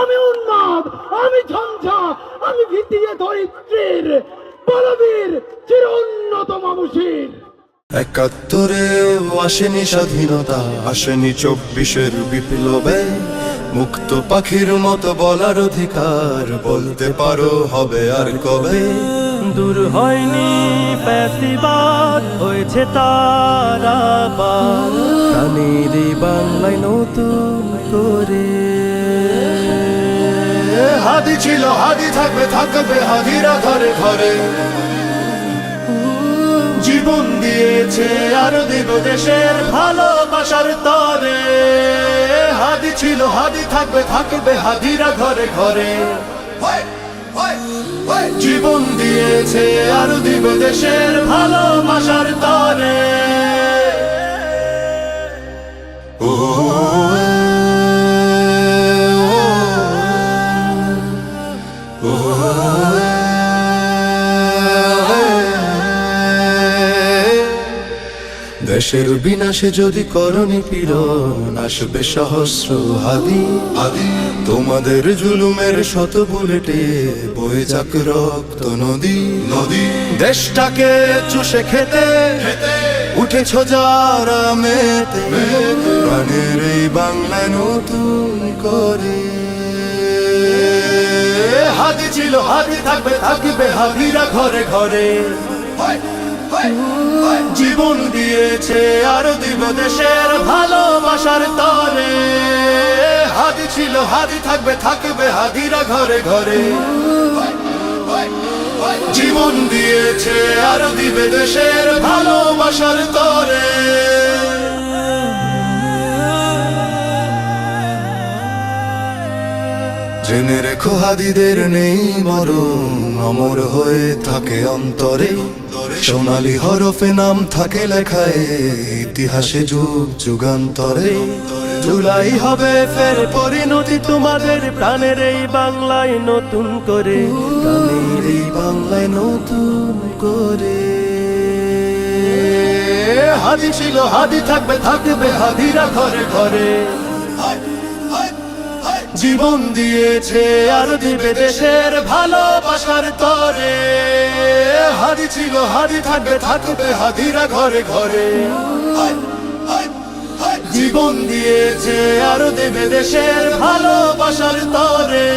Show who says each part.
Speaker 1: আমি উন্মাদ আমি ঝঞ্ঝা আমি ভিতিয়ে দরিদ্রের বলবীর চির উন্নত মামুষীর
Speaker 2: একাত্তরে আসেনি স্বাধীনতা আসেনি চব্বিশের বিপ্লবে। মুক্ত পাখির মতো বলার অধিকার বলতে পারো হবে আর কবে।
Speaker 3: দূর হয়নি প্যাসিবাদ হয়েছে তারা প্রাণীর বাংলায় নতুন করে
Speaker 2: হাদি ছিল, হাদি থাকবে থাকবে, হাদিরা ঘরে ঘরে। জীবন দিয়েছে আরও দিব দেশের ভালোবাসার তরে। হাদি ছিল, হাদি থাকবে থাকবে, হাদিরা ঘরে ঘরে। জীবন দিয়েছে আরও দিব দেশের ভালোবাসার তরে। দেশের বিনাশে যদি করণী পীড়ন আসবে সহস্র হাদি তোমাদের জুলুমের শত বুলেটে বয়ে যাক রক্ত নদী নদী। দেশটাকে চুষে খেতে উঠেছ যারা মেতে প্রাণের এই বাংলায় নতুন করে। হাদি ছিল, হাদি থাকবে থাকবে হাদিরা ঘরে ঘরে। জীবন দিয়েছে আর দিব দেশের ভালোবাসার তরে। হাদি ছিল, হাদি থাকবে থাকবে হাদিরা ঘরে ঘরে। জীবন দিয়েছে আর দিবে দেশের ভালোবাসার তরে। জেনে রেখো হাদিদের নেই মরণ, অমর হয়ে থাকে অন্তরে। সোনালি হরফে নাম থাকে লেখায়, ইতিহাসে যুগ যুগান্তরে। জুলাই হবে ফের পরিণতি তোমাদের
Speaker 3: প্রাণের এই বাংলায় নতুন করে।
Speaker 2: এই বাংলায় নতুন করে। হাদি ছিল, হাদি থাকবে থাকবে হাদিরা ঘরে ঘরে। জীবন দিয়েছে আর দিবে দেশের ভালোবাসার তরে। হাদি ছিল, হাদি থাকবে থাকবে হাদিরা ঘরে ঘরে। জীবন দিয়েছে আর দেবে দেশের ভালোবাসার তরে।